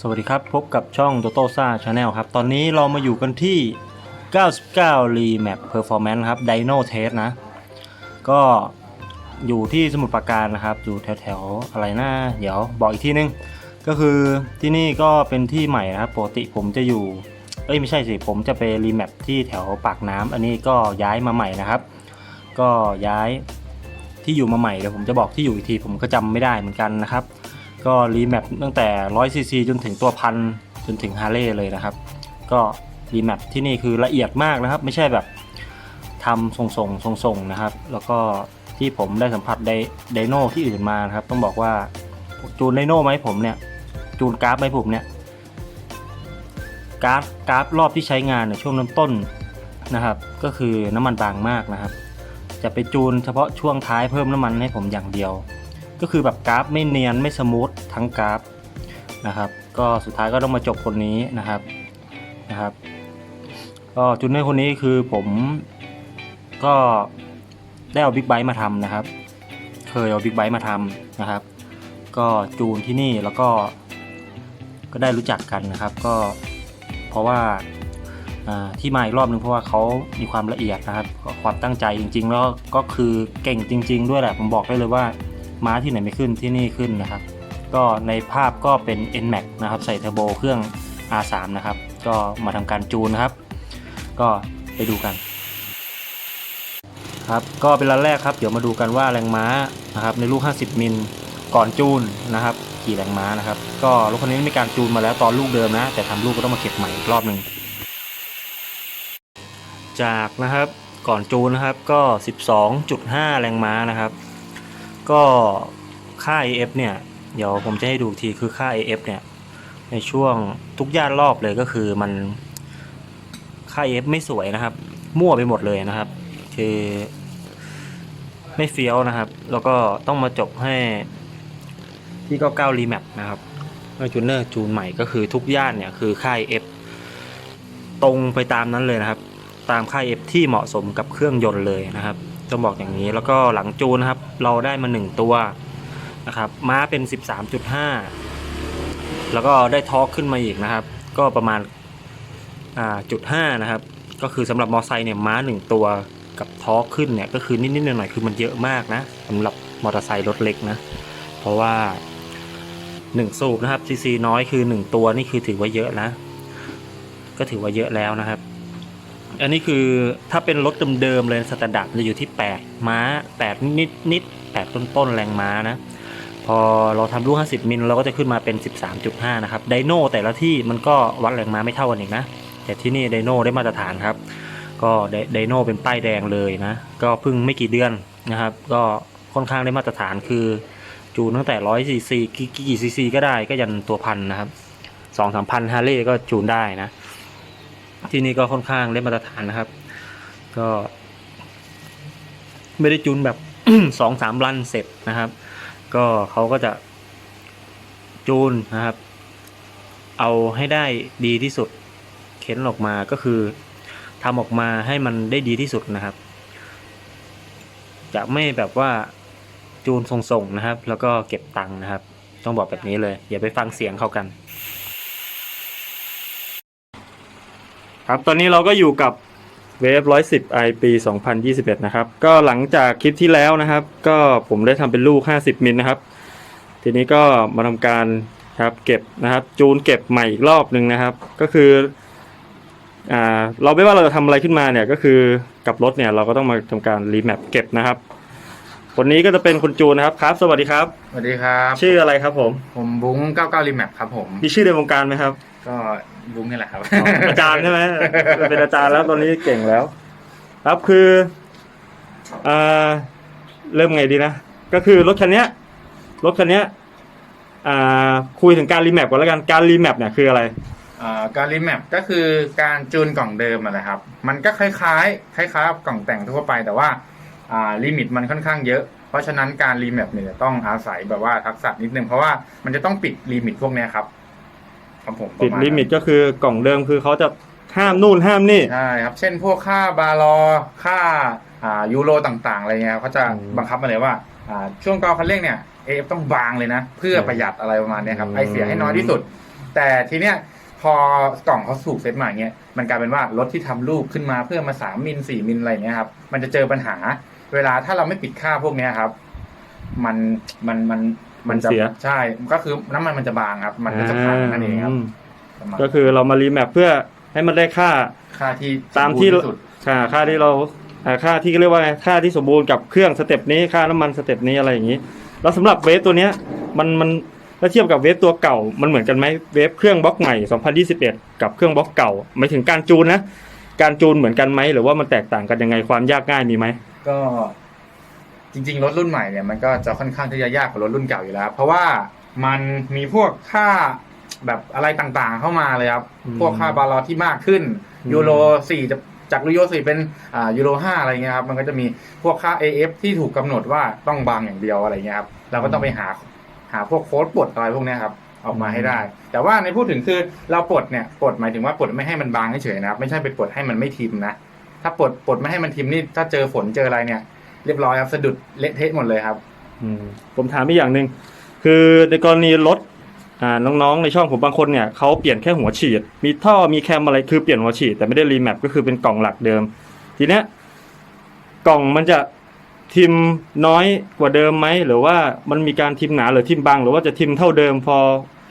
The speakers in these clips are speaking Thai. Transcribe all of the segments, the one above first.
สวัสดีครับ พบกับช่อง t o t o s a Channel ครับ ตอนนี้เรามาอยู่กันที่ 99 Remap Performance ครับ Dino Test นะ ก็อยู่ที่สมุทรปราการนะครับ อยู่แถวๆ อะไรนะเดี๋ยวบอกอีกที่นึง ก็คือที่นี่ก็เป็นที่ใหม่นะครับ ปกติผมจะอยู่ เอ้ยไม่ใช่สิ ผมจะไปรีแมปที่แถวปากน้ำอันนี้ก็ย้ายมาใหม่นะครับ ก็ย้ายที่อยู่มาใหม่เดี๋ยวผมจะบอกที่อยู่อีกทีผมก็จำไม่ได้เหมือนกันนะครับ ก็รีแมปตั้งแต่100ซีซีจนถึงตัวพันจนถึงฮาร์เลย์เลยนะครับ ก็รีแมปที่นี่คือละเอียดมากนะครับ ไม่ใช่แบบทำทรงๆทรงๆนะครับ แล้วก็ที่ผมได้สัมผัสไดไดโนที่อื่นมานะครับ ต้องบอกว่าจูนไดโนไหมผมเนี่ย จูนกราฟไหมผมเนี่ยกราฟกราฟรอบที่ใช้งานเนี่ยช่วงน้ำต้นนะครับ ก็คือน้ำมันบางมากนะครับ จะไปจูนเฉพาะช่วงท้ายเพิ่มน้ำมันให้ผมอย่างเดียว ก็คือแบบกราฟไม่เนียนไม่สมูททั้งกราฟนะครับ ก็สุดท้ายก็ต้องมาจบคนนี้นะครับนะครับ ก็จูนเนคนนี้คือผมก็ได้เอาบิ๊กไบค์มาทำนะครับ เคยเอาบิ๊กไบค์มาทำนะครับ ก็จูนที่นี่แล้วก็ ก็ได้รู้จักกันนะครับ ก็เพราะว่าที่มาอีกรอบนึงเพราะว่าเขามีความละเอียดนะครับ ความตั้งใจจริง ๆ แล้วก็คือเก่งจริง ๆ ด้วยแหละผมบอกได้เลยว่า ม้าที่ไหนไม่ขึ้นที่นี่ขึ้นนะครับ ก็ในภาพก็เป็น NMAX นะครับใส่เทอร์โบเครื่อง R3 นะครับ ก็มาทำการจูนนะครับ ก็ไปดูกันครับก็เป็นรันแรกครับเดี๋ยวมาดูกันว่าแรงม้านะครับในลูก 50 มิลก่อนจูนนะครับกี่แรงม้านะครับ ก็รถคันนี้มีการจูนมาแล้วตอนลูกเดิมนะ แต่ทำลูกก็ต้องมาเก็บใหม่อีกรอบหนึ่งจากนะครับก่อนจูนนะครับก็ 12.5 แรงม้านะครับ ก็ค่า AF เนี่ย เดี๋ยวผมจะให้ดูทีคือค่า AF เนี่ย ในช่วงทุกย่านรอบเลยก็คือมันค่า AF ไม่สวยนะครับ มั่วไปหมดเลยนะครับ คือไม่เฟี้ยวนะครับ แล้วก็ต้องมาจบให้ที่ก็9รีแมปนะครับจูนเนอร์จูนใหม่ก็คือทุกย่านเนี่ยคือค่า AF ตรงไปตามนั้นเลยนะครับ ตามค่า F ที่เหมาะสมกับเครื่องยนต์เลยนะครับ ต้องบอกอย่างนี้แล้วก็หลังจูนนะครับ เราได้มา 1 ตัวนะครับ ม้าเป็น 13.5 แล้วก็ได้ทอร์กขึ้นมาอีกนะครับ ก็ประมาณาจุดห้านะครับ ก็คือสำหรับมอไซค์เนี่ยม้า 1 ตัวกับทอร์กขึ้นเนี่ยก็คือนิดๆหน่อยๆคือมันเยอะมากนะสำหรับมอเตอร์ไซค์รถเล็กนะ เพราะว่า 1 สูบนะครับซีซีน้อยคือ 1 ตัวนี่คือถือว่าเยอะนะ ก็ถือว่าเยอะแล้วนะครับ อันนี้คือถ้าเป็นรถเดิมๆเลยสแตนดาร์ดจะอยู่ที่ 8 ม้า 8 นิดนิด8ต้นต้นๆแรงม้านะ พอเราทำลูก 50 มิลเราก็จะขึ้นมาเป็น 13.5 นะครับไดโน่แต่ละที่มันก็วัดแรงม้าไม่เท่ากันอีกนะ แต่ที่นี่ไดโน่ได้มาตรฐานครับ ก็ไดโน่เป็นป้ายแดงเลยนะ ก็เพิ่งไม่กี่เดือนนะครับ ก็ค่อนข้างได้มาตรฐานคือ จูนตั้งแต่100ซีซีกี่ซีซีก็ได้ก็ยันตัวพันนะครับสองสามพันฮาร์เลย์ก็จูนได้นะ ที่นี่ก็ค่อนข้างได้มาตรฐานนะครับ ก็ ไม่ได้จูนแบบสองสามรันเสร็จนะครับ ก็เขาก็จะจูนนะครับ เอาให้ได้ดีที่สุด เข็นออกมาก็คือทำออกมาให้มันได้ดีที่สุดนะครับ จะไม่แบบว่าจูนส่งๆนะครับ แล้วก็เก็บตังค์นะครับ ต้องบอกแบบนี้เลย อย่าไปฟังเสียงเขากัน ครับตอนนี้เราก็อยู่กับเวฟ110 i ปี2021นยี่สิบเอ็ดนะครับ ก็หลังจากคลิปที่แล้วนะครับ ก็ผมได้ทำเป็นลูก50มิลนะครับ ทีนี้ก็มาทำการครับเก็บนะครับ จูนเก็บใหม่อีกรอบหนึ่งนะครับ ก็คืออ่าเราไม่ว่าเราจะทำอะไรขึ้นมาเนี่ยก็คือกับรถเนี่ยเราก็ต้องมาทำการรีแมปเก็บนะครับ คนนี้ก็จะเป็นคุณจูนนะครับครับ สวัสดีครับ สวัสดีครับ ชื่ออะไรครับผม ผมบุ้ง99รีแมปครับผม มีชื่อในวงการไหมครับ ก็บุ้งนี่แหละครับ อาจารย์ใช่ไหมเป็นอาจารย์แล้วตอนนี้เก่งแล้ว ครับคืออ่าเริ่มไงดีนะ ก็คือรถคันเนี้ย รถคันเนี้ยอ่าคุยถึงการรีแมปก่อนแล้วกัน การรีแมปเนี่ยคืออะไรอ่าการรีแมปก็คือการจูนกล่องเดิมอะนะครับ มันก็คล้ายๆ คล้ายๆกับกล่องแต่งทั่วไปแต่ว่าอ่า ลิมิตมันค่อนข้างเยอะ เพราะฉะนั้นการรีแมปเนี่ยจะต้องอาศัยแบบว่าทักษะนิดนึงเพราะว่ามันจะต้องปิดลิมิตพวกเนี้ยครับครับผมประาณปิดนั้นลิมิตก็คือกล่องเดิมคือเขาจะห้ามนู่นห้ามนี่ใช่ครับ เช่นพวกค่าบาลอค่าอ่ายูโรต่างๆอะไรเงี้ยเขาจะอืมบังคับมาเลยว่าอ่าช่วงกอคันเร่งเนี่ยเอฟต้องบางเลยนะ เพื่อประหยัดอะไรประมาณเนี้ยครับอืมไอเสียให้น้อยที่สุด แต่ทีเนี้ยพอกล่องเขาถูกเซตมาอย่างเงี้ยมันกลายเป็นว่ารถที่ทำรูปขึ้นมาเพื่อมาสามมิลสี่มิลอะไรอย่างเงี้ยครับมันจะเจอปัญหา เวลาถ้าเราไม่ปิดค่าพวกเนี้ยครับ มันมันมันมันจะมันเสีย ใช่ก็คือน้ำมันมันจะบางครับ มันก็จะพังนั่นเองครับมประมาณก็คือเรามารีแมปเพื่อให้มันได้ค่า ค่าที่ตามที่ สบูรณ์สุดค่าค่าที่เราอ่าค่าที่เรียกว่าไงค่าที่สมบูรณ์กับเครื่องสเต็ปนี้ค่าน้ำมันสเต็ปนี้อะไรอย่างนี้ แล้วสำหรับเวฟตัวเนี้ยมันมันถ้าเทียบกับเวฟตัวเก่า มันเหมือนกันไหมเวฟเครื่องบล็อกใหม่ 2021 กับเครื่องบล็อกเก่าหมายถึงการจูนนะการจูนเหมือนกันไหมหรือว่ามันแตกต่างกันยังไงความยากง่ายมีไหม ก็จริง ๆ รถรุ่นใหม่เนี่ยมันก็จะค่อนข้างที่จะยากกว่ารถรุ่นเก่าอยู่แล้ว เพราะว่ามันมีพวกค่าแบบอะไรต่างๆเข้ามาเลยครับอืมพวกค่าบาลอที่มากขึ้นอืมยูโรสี่จะจากยูโรสี่เป็นอ่ายูโรห้าอะไรเงี้ยครับมันก็จะมีพวกค่า AF ที่ถูกกำหนดว่าต้องบางอย่างเดียวอะไรเงี้ยครับเราก็ต้องไปหาหาพวกโค้ดปลดอะไรพวกเนี้ยครับออกมาให้ได้ แต่ว่าในพูดถึงคือเราปลดเนี่ยปลดหมายถึงว่าปลดไม่ให้มันบางเฉยๆนะครับไม่ใช่ไปปลดให้มันไม่ทิมนะ ถ้าปลดปลดไม่ให้มันทิมนี่ถ้าเจอฝนเจออะไรเนี่ย เรียบร้อยครับสะดุดเละเทะหมดเลยครับ อืมผมถามอีกอย่างหนึ่งคือในกรณีรถอ่าน้องๆในช่องผมบางคนเนี่ยเขาเปลี่ยนแค่หัวฉีด มีท่อมีแคมอะไรคือเปลี่ยนหัวฉีดแต่ไม่ได้รีแมปก็คือเป็นกล่องหลักเดิม ทีเนี้ยกล่องมันจะทิมน้อยกว่าเดิมไหมหรือว่ามันมีการทิมหนาหรือทิมบาง หรือว่าจะทิมเท่าเดิมพอ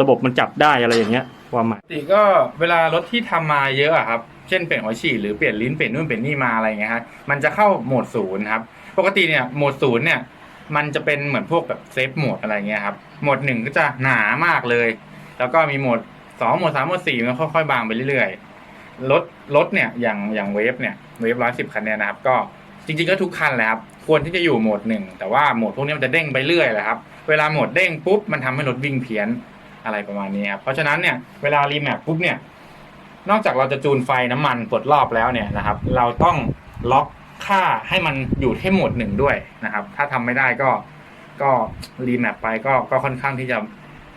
ระบบมันจับได้อะไรอย่างเงี้ยความหมายปกติก็เวลารถที่ทำมาเยอะอะครับเช่นเปลี่ยนหัวฉีดหรือเปลี่ยนลิ้นเปลี่ยนนู่นเปลี่ยนนี่มาอะไรเงี้ยครับมันจะเข้าโหมดศูนย์ครับปกติเนี่ยโหมดศูนย์เนี่ยมันจะเป็นเหมือนพวกแบบเซฟโหมดอะไรเงี้ยครับโหมดหนึ่งก็จะหนามากเลย แล้วก็มีโหมดสองโหมดสามโหมดสี่มันค่อยๆบางไปเรื่อยๆรถรถเนี่ยอย่างอย่างเวฟเนี่ยเวฟร้อยสิบคันเนี่ยนะครับก็จริงๆก็ทุกคันแหละครับควรที่จะอยู่โหมดหนึ่งแต่ว่าโหมดพวกนี้มันจะเด้งไปเรื่อยแหละครับเวลาโหมดเด้งปุ๊บมันทำให้รถวิ่งเพี้ยนอะไรประมาณนี้ครับเพราะฉะนั้นเนี่ยเวลารีแมปปุ๊บเนี่ย นอกจากเราจะจูนไฟน้ำมันปลดรอบแล้วเนี่ยนะครับ เราต้องล็อกค่าให้มันอยู่ที่โหมดหนึ่งด้วยนะครับ ถ้าทำไม่ได้ก็ก็รีแมปไปก็ก็ค่อนข้างที่จะ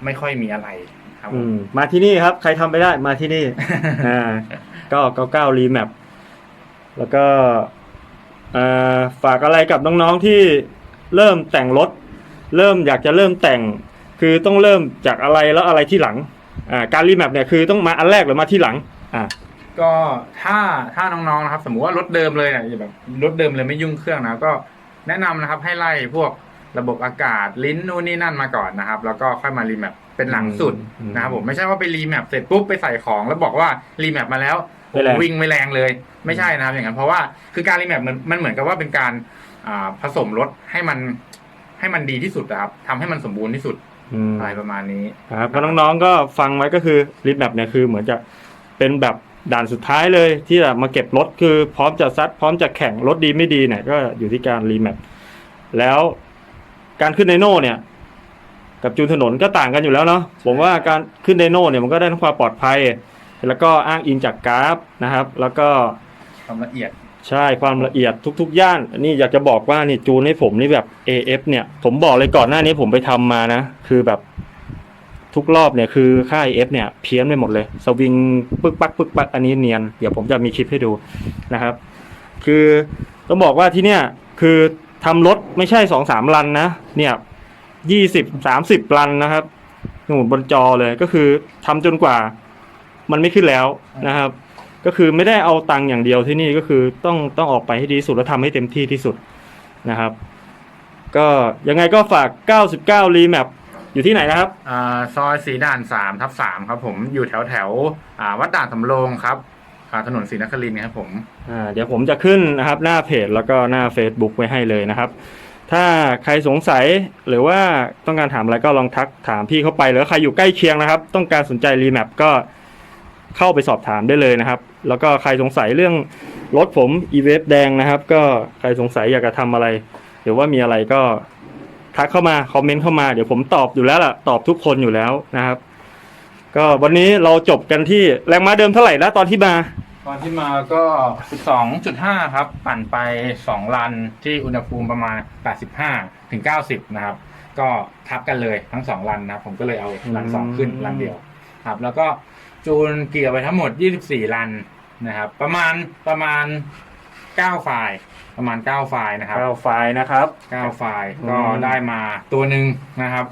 ไม่ค่อยมีอะไรครับมมาที่นี่ครับ ใครทำไม่ได้มาที่นี่อ่าก็เก้าเก้ารีแมปแล้วก็ฝากอะไรกับน้องๆที่เริ่มแต่งรถ เริ่มอยากจะเริ่มแต่ง คือต้องเริ่มจากอะไรแล้วอะไรที่หลังการรีแมปเนี่ยคือต้องมาอันแรกหรือมาที่หลัง อ่าก็ถ้าถ้าน้องๆนะครับ สมมุติว่ารถเดิมเลยเนี่ยแบบรถเดิมเลยไม่ยุ่งเครื่องนะก็แนะนำนะครับให้ไล่พวกระบบอากาศลิ้นนู่นนี่นั่นมาก่อนนะครับ แล้วก็ค่อยมารีแมปเป็นหลังสุดอืมนะครับผมไม่ใช่ว่าไปรีแมปเสร็จปุ๊บไปใส่ของ แล้วบอกว่ารีแมปมาแล้วไม่แรง วิ่งไม่แรงเลย ไม่ใช่นะครับอย่างนั้นเพราะว่าคือการรีแมปมันมันเหมือนกับว่าเป็นการอ่าผสมรถให้มันให้มันดีที่สุดนะครับทำให้มันสมบูรณ์ที่สุดอืมอะไรประมาณนี้ ครับก็น้องๆก็ฟังไว้ก็คือรีแมปเนี่ยคือเหมือนจะ เป็นแบบด่านสุดท้ายเลยที่จะมาเก็บรถคือพร้อมจะซัดพร้อมจะแข่งรถดีไม่ดีเนี่ยก็อยู่ที่การรีแมปแล้วการขึ้นไดโน่เนี่ย กับจูนถนนก็ต่างกันอยู่แล้วเนาะผมว่าการขึ้นไดโน่เนี่ยมันก็ได้ทั้งความปลอดภัย แล้วก็อ้างอิงจากกราฟนะครับ แล้วก็ความละเอียดใช่ความละเอียดทุกๆ ย่านอันนี้อยากจะบอกว่านี่จูนให้ผมนี่แบบ AF เนี่ยผมบอกเลยก่อนหน้านี้ผมไปทำมานะ คือแบบ ทุกรอบเนี่ยคือค่า AF เนี่ยเพี้ยนไปหมดเลย สวิงปึ๊กปักปึ๊กปักอันนี้เนียน เดี๋ยวผมจะมีคลิปให้ดูนะครับ คือต้องบอกว่าที่เนี่ยคือทำรถไม่ใช่สองสามรันนะ เนี่ยยี่สิบสามสิบรันนะครับหนูนบนจอเลยก็คือทำจนกว่า มันไม่ขึ้นแล้วนะครับ ก็คือไม่ได้เอาตังค์อย่างเดียวที่นี่ก็คือต้องต้องออกไปให้ดีที่สุดและทำให้เต็มที่ที่สุดนะครับ ก็ยังไงก็ฝาก 99 รีแมป อยู่ที่ไหนนะครับ อ่าซอยสีด่านสามทับสามครับผมอยู่แถวแถวๆอ่าวัดด่านสำโรงครับอ่าถนนศรีนครินทร์ครับผมอ่าเดี๋ยวผมจะขึ้นนะครับหน้าเพจแล้วก็หน้า Facebook ไว้ให้เลยนะครับ ถ้าใครสงสัยหรือว่าต้องการถามอะไรก็ลองทักถามพี่เข้าไป หรือใครอยู่ใกล้เคียงนะครับ ต้องการสนใจรีแมปก็เข้าไปสอบถามได้เลยนะครับ แล้วก็ใครสงสัยเรื่องรถผม e v ว p แดงนะครับ ก็ใครสงสัยอยากจะทำอะไร หรือว่ามีอะไรก็ ทักเข้ามาคอมเมนต์เข้ามาเดี๋ยวผมตอบอยู่แล้วล่ะตอบทุกคนอยู่แล้วนะครับ ก็วันนี้เราจบกันที่แรงม้าเดิมเท่าไหร่แล้วตอนที่มา ตอนที่มาก็ 12.5 ครับ ปั่นไป 2 ลันที่อุณหภูมิประมาณ 85 ถึง 90 นะครับ ก็ทับกันเลยทั้ง 2 ลันนะครับผมก็เลยเอาลัน 2 ขึ้นลันเดียวครับ แล้วก็จูนเกียร์ไปทั้งหมด 24 ลันนะครับ ประมาณประมาณ 9 ไฟล์ ประมาณ 9 ไฟล์นะครับ เก้าไฟล์นะครับ 9 ไฟล์อืม ก็ได้มาตัวหนึ่งนะครับ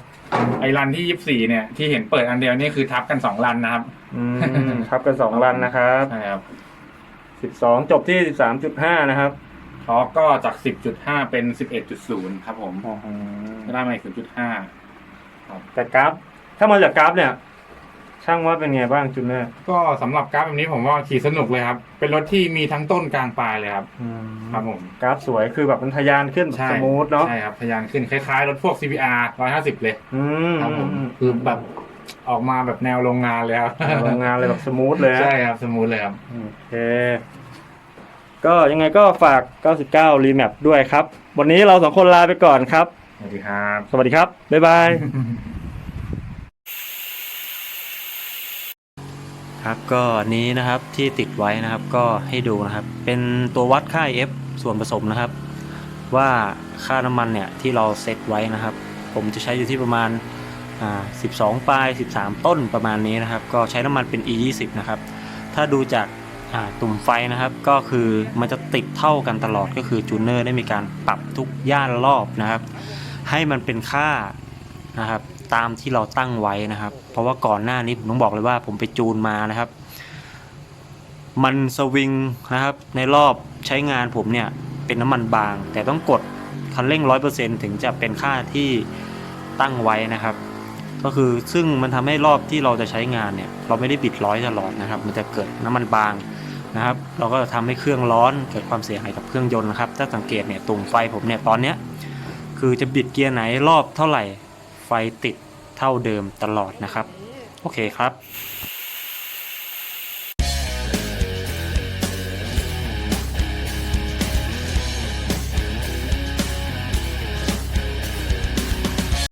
ไอรันที่ยี่สี่เนี่ยที่เห็นเปิดอันเดียวนี่คือทับกันสองรันนะครับอืมครับกันสองรันนะครับใช่ครับสิบสองจบที่สิบสามจุดห้านะครับทอร์กก็จากสิบจุดห้าเป็นสิบเอ็ดจุดศูนย์ครับผมอ๋อก็ได้มาอีกศูนย์จุดห้าแต่กราฟถ้ามาจากกราฟเนี่ย ช่างว่าเป็นไงบ้างจุนเนอร์ก็สำหรับกราฟแบบนี้ผมว่าขี่สนุกเลยครับ เป็นรถที่มีทั้งต้นกลางปลายเลยครับ ครับผม กราฟสวยคือแบบมันทะยานขึ้นใช่สมูทเนาะใช่ครับพยานขึ้นคล้ายๆ รถพวก CBR 150 เลย อืมครับผมคือแบบออกมาแบบแนวโรงงานเลยครับโรงงานเลยแบบสมูทเลยนะ ใช่ครับสมูทเลยครับ โอเค ก็ยังไงก็ฝาก 99 Remap ด้วยครับ วันนี้เราสองคนลาไปก่อนครับ สวัสดีครับ สวัสดีครับ บ๊ายบาย ครับก็อันนี้นะครับที่ติดไว้นะครับก็ให้ดูนะครับ เป็นตัววัดค่า F ส่วนผสมนะครับ ว่าค่าน้ำมันเนี่ยที่เราเซตไว้นะครับ ผมจะใช้อยู่ที่ประมาณา12 ปลาย 13 ต้นประมาณนี้นะครับ ก็ใช้น้ำมันเป็น E 2 0นะครับ ถ้าดูจากาตุ่มไฟนะครับ ก็คือมันจะติดเท่ากันตลอดก็คือจูเนอร์ได้มีการปรับทุกย่านรอบนะครับ ให้มันเป็นค่า นะครับ ตามที่เราตั้งไว้นะครับ เพราะว่าก่อนหน้านี้ผมต้องบอกเลยว่าผมไปจูนมานะครับ มันสวิงนะครับ ในรอบใช้งานผมเนี่ยเป็นน้ำมันบาง แต่ต้องกดคันเร่ง 100%ถึงจะเป็นค่าที่ตั้งไว้นะครับ ก็คือซึ่งมันทำให้รอบที่เราจะใช้งานเนี่ย เราไม่ได้บิดร้อยตลอดนะครับ มันจะเกิดน้ำมันบางนะครับ เราก็จะทำให้เครื่องร้อนเกิดความเสียหายกับเครื่องยนต์นะครับ ถ้าสังเกตเนี่ยตุ่มไฟผมเนี่ยตอนเนี้ยคือจะบิดเกียร์ไหนรอบเท่าไหร่ ไฟติดเท่าเดิมตลอดนะครับ โอเคครับ